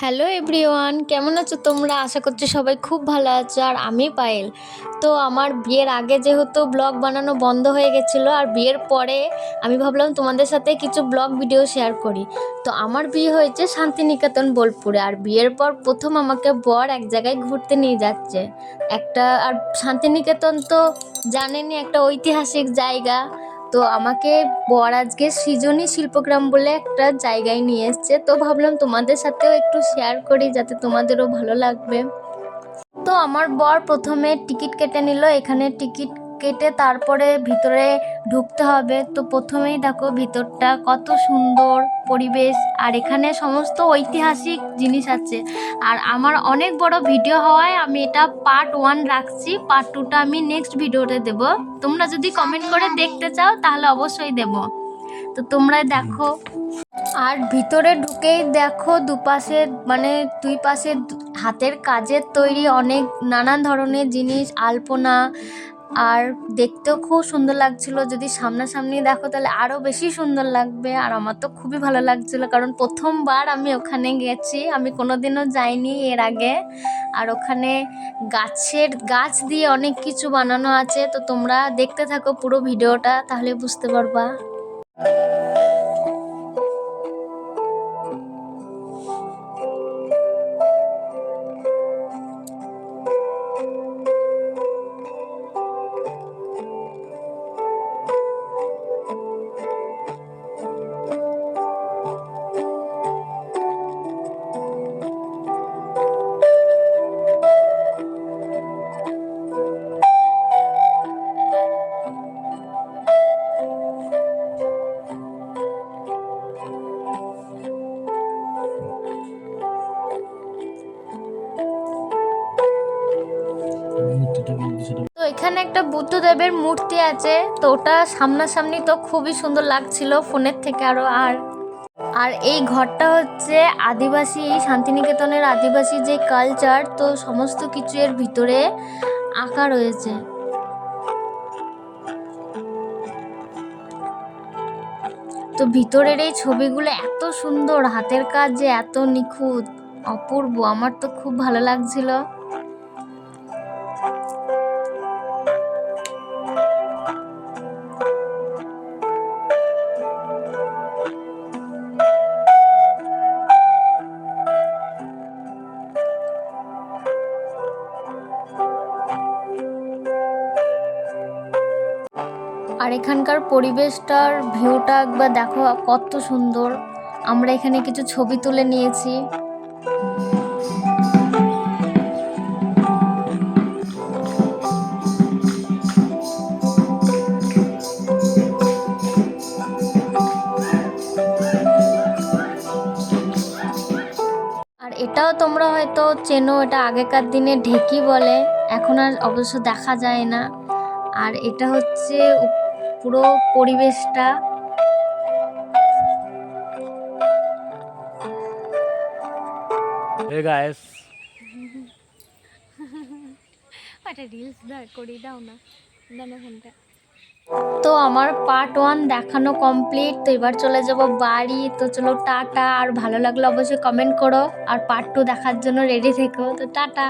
Hello everyone, কেমন আছো তোমরা? আশা করছি সবাই খুব ভালো আছো, আর আমি পায়েল। তো আমার বিয়ের আগে যেহেতু ব্লগ বানানো বন্ধ হয়ে গেছিল, আর বিয়ের পরে আমি ভাবলাম তোমাদের সাথে কিছু ব্লগ ভিডিও শেয়ার করি। তো আমার বিয়ে হয়েছে শান্তিনিকেতন, বোলপুরে, আর বিয়ের পর প্রথম আমাকে বর এক জায়গায় ঘুরতে নিয়ে যাচ্ছে। একটা, আর শান্তিনিকেতন তো জানেনই, একটা ঐতিহাসিক জায়গা। তো আমাকে বর আজকে সৃজনী শিল্পগ্রাম বলে একটা জায়গায় নিয়ে এসছে। তো ভাবলাম তোমাদের সাথেও একটু শেয়ার করি যাতে তোমাদেরও ভালো লাগবে। তো আমার বর প্রথমে টিকিট কেটে নিল। এখানে টিকিট কেটে তারপরে ভিতরে ঢুকতে হবে। তো প্রথমেই দেখো ভিতরটা কত সুন্দর পরিবেশ। আর এখানে সমস্ত ঐতিহাসিক জিনিস আছে। আর আমার অনেক বড় ভিডিও হওয়ায় আমি এটা পার্ট ওয়ান রাখছি। পার্ট টুটা আমি নেক্সট ভিডিওতে দেব। তোমরা যদি কমেন্ট করে দেখতে চাও, তাহলে অবশ্যই দেব। তো তোমরা দেখো। আর ভিতরে ঢুকেই দেখো দুপাশে মানে দুই পাশে হাতের কাজের তৈরি অনেক নানান ধরনের জিনিস। আলপনা আর দেখতেও খুব সুন্দর লাগছিল। যদি সামনাসামনি দেখো তাহলে আরও বেশি সুন্দর লাগবে। আর আমার তো খুবই ভালো লাগছিল, কারণ প্রথমবার আমি ওখানে গেছি। আমি কোনোদিনও যাইনি এর আগে। আর ওখানে গাছের গাছ দিয়ে অনেক কিছু বানানো আছে। তো তোমরা দেখতে থাকো পুরো ভিডিওটা, তাহলে বুঝতে পারবা। এখানে একটা বুদ্ধদেবের মূর্তি আছে, তো ওটা সামনাসামনি তো খুবই সুন্দর লাগছিল ফোনের থেকে আরও আর। আর এই ঘরটা হচ্ছে আদিবাসী এই শান্তিনিকেতনের আদিবাসী যে কালচার তো সমস্ত কিছু এর ভিতরে আঁকা রয়েছে। তো ভিতরের এই ছবিগুলো এত সুন্দর, হাতের কাজ যে এত নিখুঁত, অপূর্ব, আমার তো খুব ভালো লাগছিল। আর এখানকার পরিবেশটার ভিউটা একবার দেখো, কত সুন্দর। আমরা এখানে কিছু ছবি তুলে নিয়েছি। এটাও তোমরা হয়তো চেনো, এটা আগেকার দিনে ঢেকি বলে। এখন আর অবশ্য দেখা যায় না। আর এটা হচ্ছে পুরো পরিবেশটা হে গাইস একটা রিলস করে দাও না। দাও ফোনটা। তো আমার পার্ট ওয়ান দেখানো কমপ্লিট তো এবার চলে যাব বাড়ি। তো চলো টাটা আর ভালো লাগলে অবশ্যই কমেন্ট করো। আর পার্ট টু দেখার জন্য রেডি থেকো। তো টাটা।